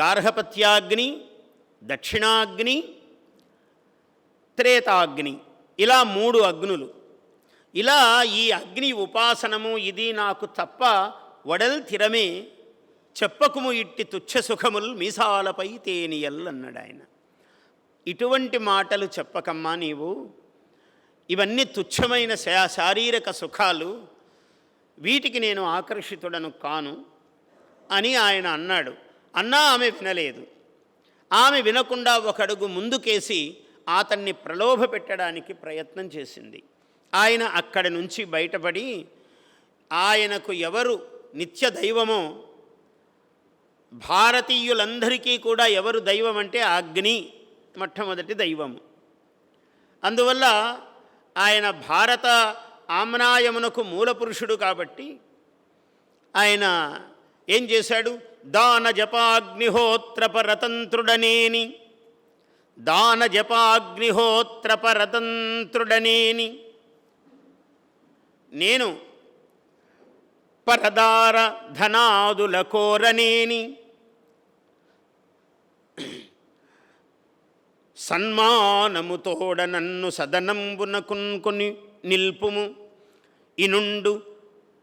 గార్హపత్యాగ్ని దక్షిణాగ్ని త్రేతాగ్ని ఇలా మూడు అగ్నులు. ఇలా ఈ అగ్ని ఉపాసనము ఇది నాకు తప్ప వడల్ తిరమే చెప్పకుము ఇట్టి తుచ్చ సుఖముల్ మీసాలపై తేనియల్ అన్నాడు ఆయన. ఇటువంటి మాటలు చెప్పకమ్మా నీవు. ఇవన్నీ తుచ్చమైన శా శారీరక సుఖాలు. వీటికి నేను ఆకర్షితుడను కాను అని ఆయన అన్నాడు. అన్నా ఆమె వినలేదు. ఆమె వినకుండా ఒకడుగు ముందుకేసి అతన్ని ప్రలోభ పెట్టడానికి ప్రయత్నం చేసింది. ఆయన అక్కడి నుంచి బయటపడి ఆయనకు ఎవరు నిత్య దైవమో భారతీయులందరికీ కూడా ఎవరు దైవం అంటే అగ్ని మొట్టమొదటి దైవము. అందువల్ల ఆయన భారత ఆమ్నాయమునకు మూలపురుషుడు కాబట్టి ఆయన ఏం చేశాడు? దాన జపాగ్నిహోత్ర పరతంత్రుడనేని దాన జపాగ్నిహోత్ర పరతంత్రుడనేని నేను పరదార ధనాదుల కోరనేని. సన్మానముతోడ నన్ను సదనంబునకున్కొని నిల్పుము. ఇనుండు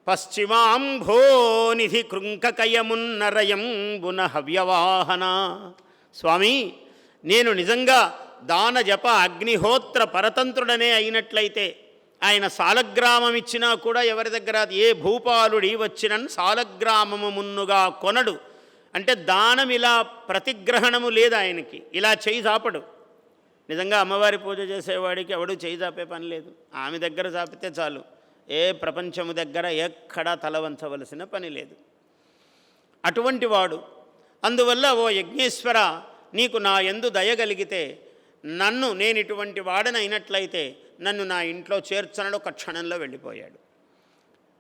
పశ్చిమాంభోనిధి కృంకకయమున్నరయంబున హవ్యవాహన. స్వామి నేను నిజంగా దాన జప అగ్నిహోత్ర పరతంత్రుడనే అయినట్లయితే ఆయన సాలగ్రామం ఇచ్చినా కూడా ఎవరి దగ్గర ఏ భూపాలుడి వచ్చినన్ సాలగ్రామము మున్నుగా కొనడు. అంటే దానం ఇలా ప్రతిగ్రహణము లేదు ఆయనకి. ఇలా చేయి చాపడు. నిజంగా అమ్మవారి పూజ చేసేవాడికి ఎవడు చేయి చాపే పని లేదు. ఆమె దగ్గర చాపితే చాలు. ఏ ప్రపంచము దగ్గర ఎక్కడా తలవంచవలసిన పని లేదు. అటువంటి వాడు. అందువల్ల ఓ యజ్ఞేశ్వర నీకు నా ఎందు దయగలిగితే నన్ను నేను ఇటువంటి వాడనైనట్లయితే నన్ను నా ఇంట్లో చేర్చనడు ఒక క్షణంలో వెళ్ళిపోయాడు.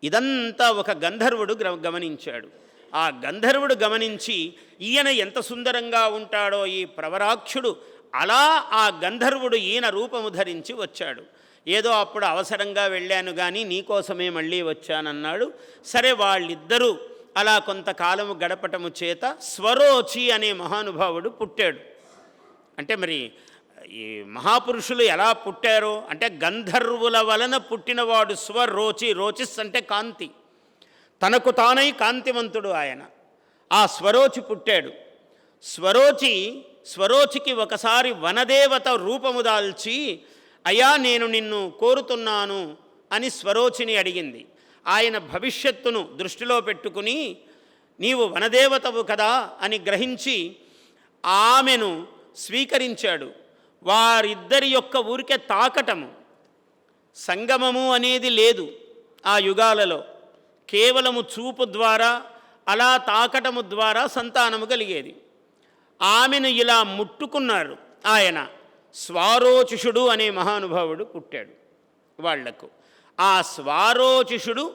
ఇదంతా ఒక గంధర్వుడు గమనించాడు. ఆ గంధర్వుడు గమనించి ఈయన ఎంత సుందరంగా ఉంటాడో ఈ ప్రవరాక్షుడు అలా ఆ గంధర్వుడు ఈయన రూపము ధరించి వచ్చాడు. ఏదో అప్పుడు అవసరంగా వెళ్ళాను కానీ నీకోసమే మళ్ళీ వచ్చానన్నాడు. సరే వాళ్ళిద్దరూ అలా కొంతకాలము గడపటము చేత స్వరోచి అనే మహానుభావుడు పుట్టాడు. అంటే మరి ఈ మహాపురుషులు ఎలా పుట్టారో అంటే గంధర్వుల వలన పుట్టినవాడు స్వరోచి రోచిస్ అంటే కాంతి. తనకు తానై కాంతివంతుడు ఆయన. ఆ స్వరోచి పుట్టాడు. స్వరోచి స్వరోచికి ఒకసారి వనదేవత రూపము దాల్చి అయ్యా నేను నిన్ను కోరుతున్నాను అని స్వరోచిని అడిగింది. ఆయన భవిష్యత్తును దృష్టిలో పెట్టుకుని నీవు వనదేవతవు కదా అని గ్రహించి ఆమెను స్వీకరించాడు. వారిద్దరి యొక్క ఊరికే తాకటము సంగమము అనేది లేదు ఆ యుగాలలో. కేవలము చూపు ద్వారా అలా తాకటము ద్వారా సంతానము కలిగేది. ఆమెను ఇలా ముట్టుకున్నారు ఆయన. స్వారోచిషుడు అనే మహానుభావుడు పుట్టాడు వాళ్ళకు. ఆ స్వారోచిషుడు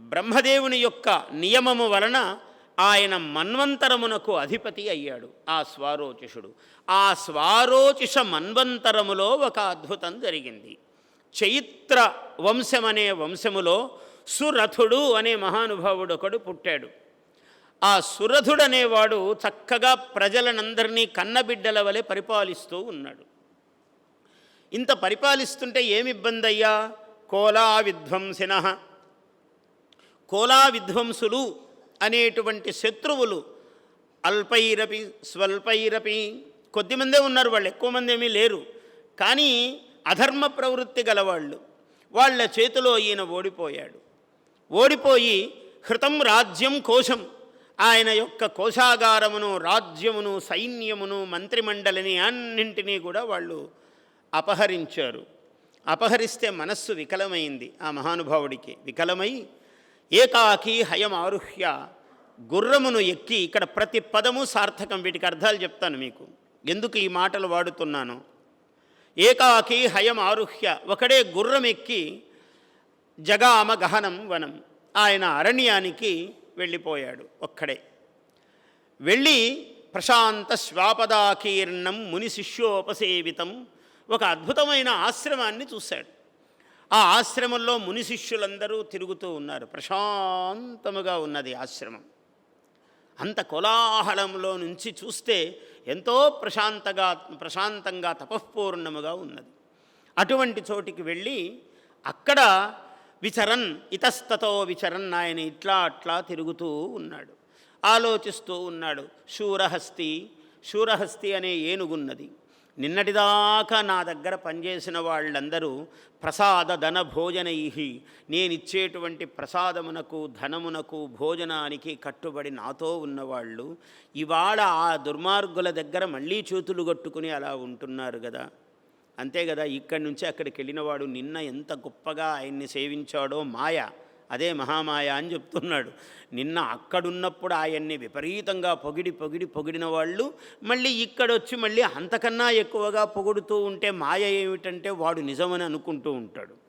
బ్రహ్మదేవుని యొక్క నియమము వలన ఆయన మన్వంతరమునకు అధిపతి అయ్యాడు ఆ స్వారోచిషుడు. ఆ స్వారోచిష మన్వంతరములో ఒక అద్భుతం జరిగింది. చైత్ర వంశమనే వంశములో సురథుడు అనే మహానుభావుడు ఒకడు పుట్టాడు. ఆ సురథుడనేవాడు చక్కగా ప్రజలనందరినీ కన్నబిడ్డల వలె పరిపాలిస్తూ ఉన్నాడు. ఇంత పరిపాలిస్తుంటే ఏమి ఇబ్బంది అయ్యా కోలా విధ్వంసిన కోలా విధ్వంసులు అనేటువంటి శత్రువులు అల్పైరపి స్వల్పైరపి కొద్దిమందే ఉన్నారు వాళ్ళు ఎక్కువ మంది ఏమీ లేరు. కానీ అధర్మ ప్రవృత్తి గలవాళ్ళు వాళ్ళ చేతిలో ఈయన ఓడిపోయాడు. ఓడిపోయి హృతం రాజ్యం కోశం ఆయన యొక్క కోశాగారమును రాజ్యమును సైన్యమును మంత్రిమండలిని అన్నింటినీ కూడా వాళ్ళు అపహరించారు. అపహరిస్తే మనస్సు వికలమైంది ఆ మహానుభావుడికి. వికలమై ఏకాకి హయం ఆరుహ్య గుర్రమును ఎక్కి ఇక్కడ ప్రతి పదము సార్థకం వీటికి అర్థాలు చెప్తాను మీకు. ఎందుకు ఈ మాటలు వాడుతున్నాను? ఏకాకి హయం ఆరుహ్య ఒకడే గుర్రం ఎక్కి జగామ గహనం వనం. ఆయన అరణ్యానికి వెళ్ళిపోయాడు ఒక్కడే. వెళ్ళి ప్రశాంత శ్వాపదాకీర్ణం ముని శిష్యోపసేవితం ఒక అద్భుతమైన ఆశ్రమాన్ని చూశాడు. ఆ ఆశ్రమంలో ముని శిష్యులందరూ తిరుగుతూ ఉన్నారు. ప్రశాంతముగా ఉన్నది ఆశ్రమం. అంత కోలాహలంలో నుంచి చూస్తే ఎంతో ప్రశాంతగా ప్రశాంతంగా తపఃపూర్ణముగా ఉన్నది. అటువంటి చోటికి వెళ్ళి అక్కడ విచరన్ ఇతస్తతో విచరన్ ఆయన ఇట్లా అట్లా తిరుగుతూ ఉన్నాడు. ఆలోచిస్తూ ఉన్నాడు. శూరహస్తి శూరహస్తి అనే ఏనుగున్నది. నిన్నటిదాకా నా దగ్గర పనిచేసిన వాళ్ళందరూ ప్రసాద ధన భోజనై నేనిచ్చేటువంటి ప్రసాదమునకు ధనమునకు భోజనానికి కట్టుబడి నాతో ఉన్నవాళ్ళు ఇవాళ ఆ దుర్మార్గుల దగ్గర మళ్ళీ చేతులు కట్టుకుని అలా ఉంటున్నారు కదా అంతే కదా ఇక్కడి నుంచి అక్కడికి వెళ్ళినవాడు నిన్న ఎంత గొప్పగా ఆయన్ని సేవించాడో మాయ అదే మహామాయ అని చెప్తున్నాడు. నిన్న అక్కడున్నప్పుడు ఆయన్ని విపరీతంగా పొగిడి పొగిడి పొగిడిన వాళ్ళు మళ్ళీ ఇక్కడొచ్చి మళ్ళీ అంతకన్నా ఎక్కువగా పొగుడుతూ ఉంటే మాయ ఏమిటంటే వాడు నిజమని అనుకుంటూ ఉంటాడు.